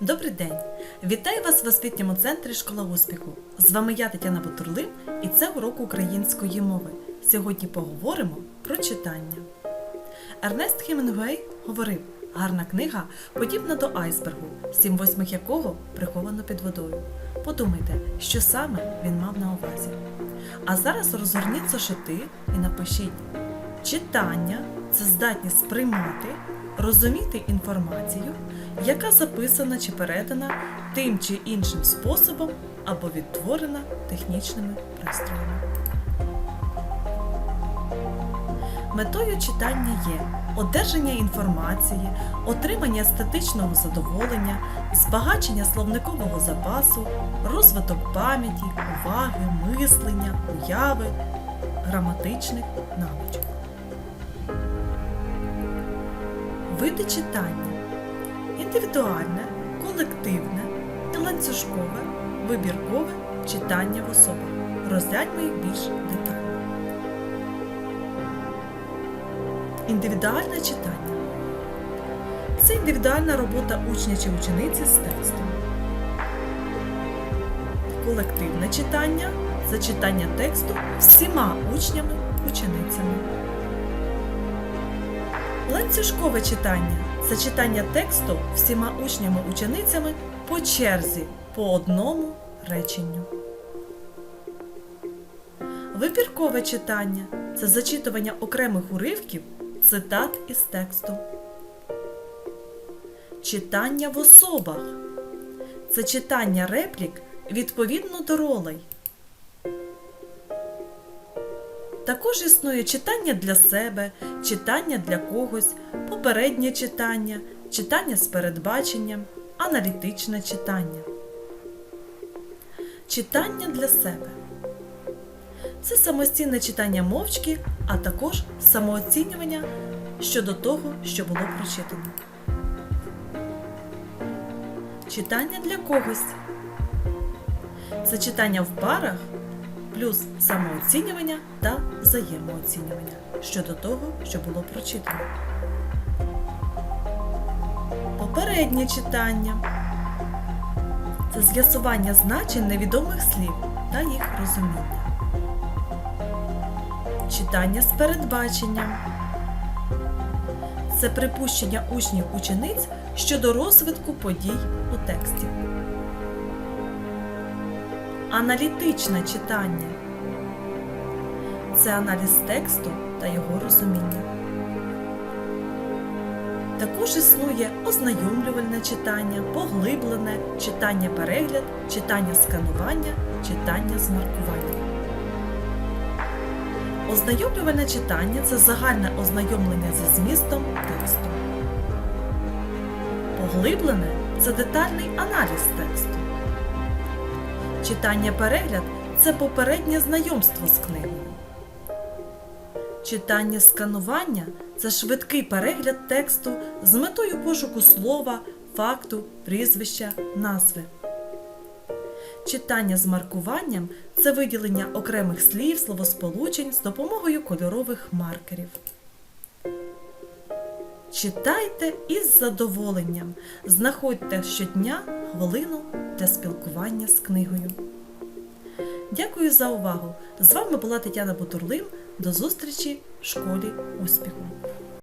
Добрий день! Вітаю вас в освітньому центрі Школа успіху. З вами я Тетяна Бутурлин і це урок української мови. Сьогодні поговоримо про читання. Ернест Хемінгуей говорив: гарна книга подібна до айсбергу, сім восьмих якого приховано під водою. Подумайте, що саме він мав на увазі. А зараз розгорніть зошити і напишіть: читання це здатність сприймати, розуміти інформацію, яка записана чи передана тим чи іншим способом або відтворена технічними пристроями. Метою читання є одержання інформації, отримання естетичного задоволення, збагачення словникового запасу, розвиток пам'яті, уваги, мислення, уяви, граматичних навичок. Види читання індивідуальне, колективне і ланцюжкове, вибіркове читання в особах. Розгляньмо їх більш детально. Індивідуальне читання це індивідуальна робота учня чи учениці з текстом. Колективне читання це читання тексту всіма учнями ученицями. Ланцюжкове читання це читання тексту всіма учнями ученицями по черзі по одному реченню. Вибіркове читання це зачитування окремих уривків цитат із тексту. Читання в особах це читання реплік відповідно до ролей. Також існує читання для себе, читання для когось, попереднє читання, читання з передбаченням, аналітичне читання. Читання для себе це самостійне читання мовчки, а також самооцінювання щодо того, що було прочитано. Читання для когось це читання в парах плюс самооцінювання та взаємооцінювання щодо того, що було прочитано. Попереднє читання це з'ясування значень невідомих слів та їх розуміння. Читання з передбаченням це припущення учнів учениць щодо розвитку подій у тексті. Аналітичне читання це аналіз тексту та його розуміння. Також існує ознайомлювальне читання, поглиблене читання перегляд, читання сканування, читання з маркуванням. Ознайомлювальне читання це загальне ознайомлення зі змістом тексту. Поглиблене це детальний аналіз тексту. Читання-перегляд це попереднє знайомство з книгою. Читання сканування це швидкий перегляд тексту з метою пошуку слова, факту, прізвища, назви. Читання з маркуванням це виділення окремих слів, словосполучень з допомогою кольорових маркерів. Читайте із задоволенням. Знаходьте щодня хвилину для спілкування з книгою. Дякую за увагу! З вами була Тетяна Бутурлин. До зустрічі в школі успіху!